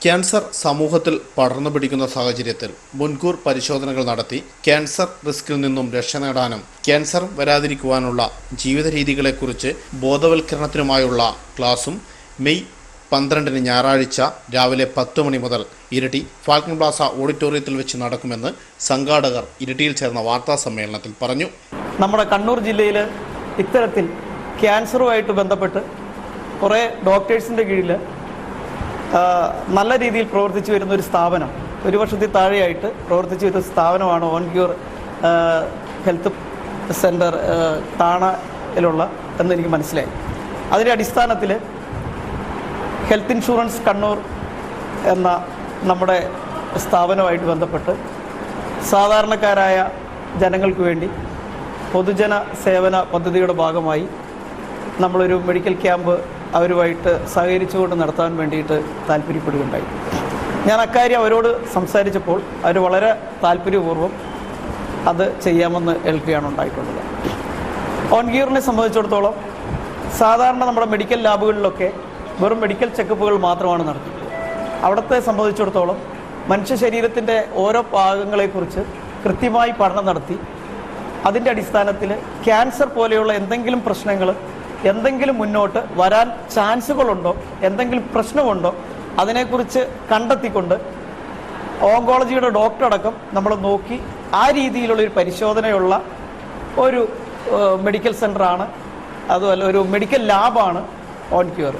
Cancer സമൂഹത്തിൽ പടർന്നു പിടിക്കുന്ന സാഹചര്യത്തിൽ മുൻകൂർ പരിശോധനകൾ നടത്തി ക്യാൻസർ റിസ്കിൽ നിന്നും രക്ഷ നേടാനും ക്യാൻസർ വരാതിരിക്കുവാനുള്ള ജീവിത രീതികളെക്കുറിച്ച് ബോധവൽക്കരണത്തിനുമായുള്ള ക്ലാസും മെയ് പന്ത്രണ്ടിന് ഞായറാഴ്ച രാവിലെ പത്ത് മണി മുതൽ ഇരട്ടി ഫാൽക്കൺ പ്ലാസ ഓഡിറ്റോറിയത്തിൽ വെച്ച് നടക്കുമെന്ന് സംഘാടകർ ഇരട്ടിയിൽ ചേർന്ന വാർത്താ സമ്മേളനത്തിൽ പറഞ്ഞു. നമ്മുടെ കണ്ണൂർ ജില്ലയിൽ ഇത്തരത്തിൽ ക്യാൻസറുമായിട്ട് ബന്ധപ്പെട്ട് കുറേ ഡോക്ടേഴ്സിന്റെ കീഴിൽ നല്ല രീതിയിൽ പ്രവർത്തിച്ചു വരുന്ന ഒരു സ്ഥാപനം. ഒരു വർഷത്തിൽ താഴെയായിട്ട് പ്രവർത്തിച്ചു വരുന്ന സ്ഥാപനമാണ് ഓൺ ക്യൂർ ഹെൽത്ത് സെന്റർ താണയിലുള്ള എന്ന് എനിക്ക് മനസ്സിലായി. അതിന്റെ അടിസ്ഥാനത്തിൽ ഹെൽത്ത് ഇൻഷുറൻസ് കണ്ണൂർ എന്ന നമ്മുടെ സ്ഥാപനമായിട്ട് ബന്ധപ്പെട്ട് സാധാരണക്കാരായ ജനങ്ങൾക്ക് വേണ്ടി പൊതുജന സേവന പദ്ധതിയുടെ ഭാഗമായി നമ്മളൊരു മെഡിക്കൽ ക്യാമ്പ് അവരുമായിട്ട് സഹകരിച്ചുകൊണ്ട് നടത്താൻ വേണ്ടിയിട്ട് താല്പര്യപ്പെടുകയുണ്ടായി. ഞാൻ അക്കാര്യം അവരോട് സംസാരിച്ചപ്പോൾ അവർ വളരെ താല്പര്യപൂർവം അത് ചെയ്യാമെന്ന് ഏൽക്കുകയാണ് ഉണ്ടായിട്ടുള്ളത്. ഓൺഗിയറിനെ സംബന്ധിച്ചിടത്തോളം സാധാരണ നമ്മുടെ മെഡിക്കൽ ലാബുകളിലൊക്കെ വെറും മെഡിക്കൽ ചെക്കപ്പുകൾ മാത്രമാണ് നടത്തുന്നത്. അവിടുത്തെ സംബന്ധിച്ചിടത്തോളം മനുഷ്യ ശരീരത്തിന്റെ ഓരോ ഭാഗങ്ങളെക്കുറിച്ച് കൃത്യമായി പഠനം നടത്തി അതിന്റെ അടിസ്ഥാനത്തിൽ ക്യാൻസർ പോലെയുള്ള എന്തെങ്കിലും പ്രശ്നങ്ങൾ എന്തെങ്കിലും മുന്നോട്ട് വരാൻ ചാൻസുകളുണ്ടോ? എന്തെങ്കിലും പ്രശ്നമുണ്ടോ? അതിനെക്കുറിച്ച് കണ്ടെത്തിക്കൊണ്ട് ഓങ്കോളജിയുടെ ഡോക്ടർ അടക്കം നമ്മൾ നോക്കി ആ രീതിയിലുള്ള ഒരു പരിശോധനയുള്ള ഒരു മെഡിക്കൽ സെന്ററാണ് അതുമല്ല ഒരു medical ലാബാണ് Oncure.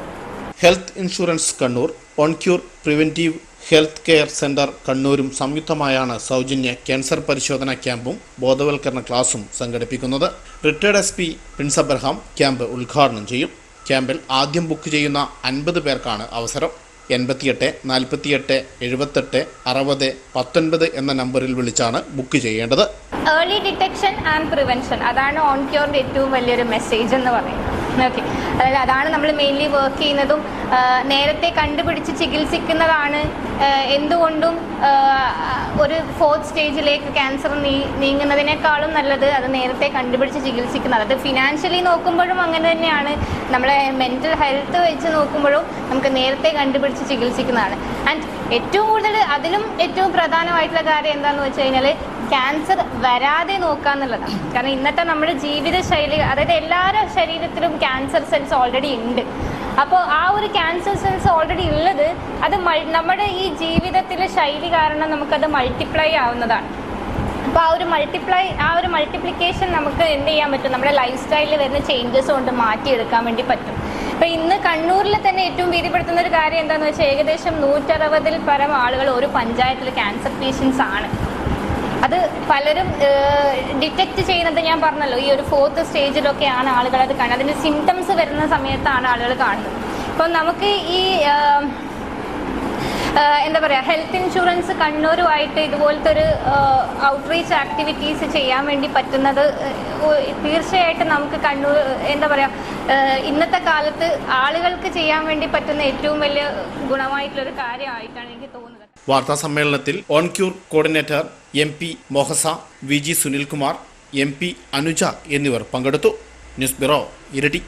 Health insurance Kannur Oncure preventive health care centre കണ്ണൂരും സംയുക്തമായാണ് സൗജന്യ ക്യാൻസർ പരിശോധന ക്യാമ്പും ബോധവൽക്കരണ ക്ലാസും സംഘടിപ്പിക്കുന്നത്. Retired S P Prince Abraham camp ഉദ്ഘാടനം ചെയ്യും. ക്യാമ്പിൽ ആദ്യം ബുക്ക് ചെയ്യുന്ന അൻപത് പേർക്കാണ് അവസരം. എൺപത്തിയെട്ട് നാൽപ്പത്തിയെട്ട് എഴുപത്തെട്ട് അറുപത് പത്തൊൻപത് എന്ന നമ്പറിൽ വിളിച്ചാണ് ബുക്ക് ചെയ്യേണ്ടത്. ഏർലി ഡിറ്റക്ഷൻ ആൻഡ് പ്രിവെൻഷൻ അതാണ് ഓൺ ക്യൂറിന്റെ ഏറ്റവും വലിയൊരു മെസ്സേജ് എന്ന് പറയുന്നത്. ഓക്കെ അതായത് അതാണ് നമ്മൾ മെയിൻലി വർക്ക് ചെയ്യുന്നതും നേരത്തെ കണ്ടുപിടിച്ച് ചികിത്സിക്കുന്നതാണ് എന്തുകൊണ്ടും ഒരു ഫോർത്ത് സ്റ്റേജിലേക്ക് ക്യാൻസർ നീ നീങ്ങുന്നതിനേക്കാളും നല്ലത് അത് നേരത്തെ കണ്ടുപിടിച്ച് ചികിത്സിക്കുന്നത്. അത് ഫിനാൻഷ്യലി നോക്കുമ്പോഴും അങ്ങനെ തന്നെയാണ്. നമ്മളെ മെന്റൽ ഹെൽത്ത് വെച്ച് നോക്കുമ്പോഴും നമുക്ക് നേരത്തെ കണ്ടുപിടിച്ച് ചികിത്സിക്കുന്നതാണ്. ആൻഡ് ഏറ്റവും കൂടുതൽ അതിലും ഏറ്റവും പ്രധാനമായിട്ടുള്ള കാര്യം എന്താണെന്ന് വെച്ച് കഴിഞ്ഞാൽ ക്യാൻസർ വരാതെ നോക്കുക എന്നുള്ളതാണ്. കാരണം ഇന്നത്തെ നമ്മുടെ ജീവിത ശൈലി അതായത് എല്ലാവരുടെ ശരീരത്തിലും ക്യാൻസർ സെൽസ് ഓൾറെഡി ഉണ്ട്. അപ്പോൾ ആ ഒരു ക്യാൻസർ സെൽസ് ഓൾറെഡി ഉള്ളത് അത് നമ്മുടെ ഈ ജീവിതത്തിലെ ശൈലി കാരണം നമുക്കത് മൾട്ടിപ്ലൈ ആവുന്നതാണ്. അപ്പോൾ ആ ഒരു മൾട്ടിപ്ലൈ ആ ഒരു മൾട്ടിപ്ലിക്കേഷൻ നമുക്ക് എന്ത് ചെയ്യാൻ പറ്റും? നമ്മുടെ ലൈഫ് സ്റ്റൈലിൽ വരുന്ന ചേഞ്ചസ് കൊണ്ട് മാറ്റിയെടുക്കാൻ വേണ്ടി പറ്റും. അപ്പോൾ ഇന്ന് കണ്ണൂരിൽ തന്നെ ഏറ്റവും ഭീതിപ്പെടുത്തുന്ന ഒരു കാര്യം എന്താണെന്ന് വെച്ചാൽ ഏകദേശം നൂറ്ററുപതിൽ പരം ആളുകൾ ഒരു പഞ്ചായത്തിൽ ക്യാൻസർ പേഷ്യൻസ് ആണ്. അത് പലരും ഡിറ്റക്ട് ചെയ്യുന്നത് ഞാൻ പറഞ്ഞല്ലോ ഈ ഒരു ഫോർത്ത് സ്റ്റേജിലൊക്കെയാണ് ആളുകൾ അത് കാണുന്നത്. അതിന്റെ സിംറ്റംസ് വരുന്ന സമയത്താണ് ആളുകൾ കാണുന്നത്. അപ്പം നമുക്ക് ഈ എന്താ പറയുക ഹെൽത്ത് ഇൻഷുറൻസ് കണ്ണൂരുമായിട്ട് ഇതുപോലത്തെ ഒരു ഔട്ട്റീച്ച് ആക്ടിവിറ്റീസ് ചെയ്യാൻ വേണ്ടി പറ്റുന്നത് തീർച്ചയായിട്ടും നമുക്ക് കണ്ണൂർ എന്താ പറയുക ഇന്നത്തെ കാലത്ത് ആളുകൾക്ക് ചെയ്യാൻ വേണ്ടി പറ്റുന്ന ഏറ്റവും വലിയ ഗുണമായിട്ടുള്ളൊരു കാര്യമായിട്ടാണ് എനിക്ക് തോന്നുന്നത്. വാർത്താ സമ്മേളനത്തിൽ Oncure coordinator M P Mohasa V G Sunilkumar M P Anuja എന്നിവർ പങ്കെടുത്തു. ന്യൂസ് ബ്യൂറോ ഇരട്ടി.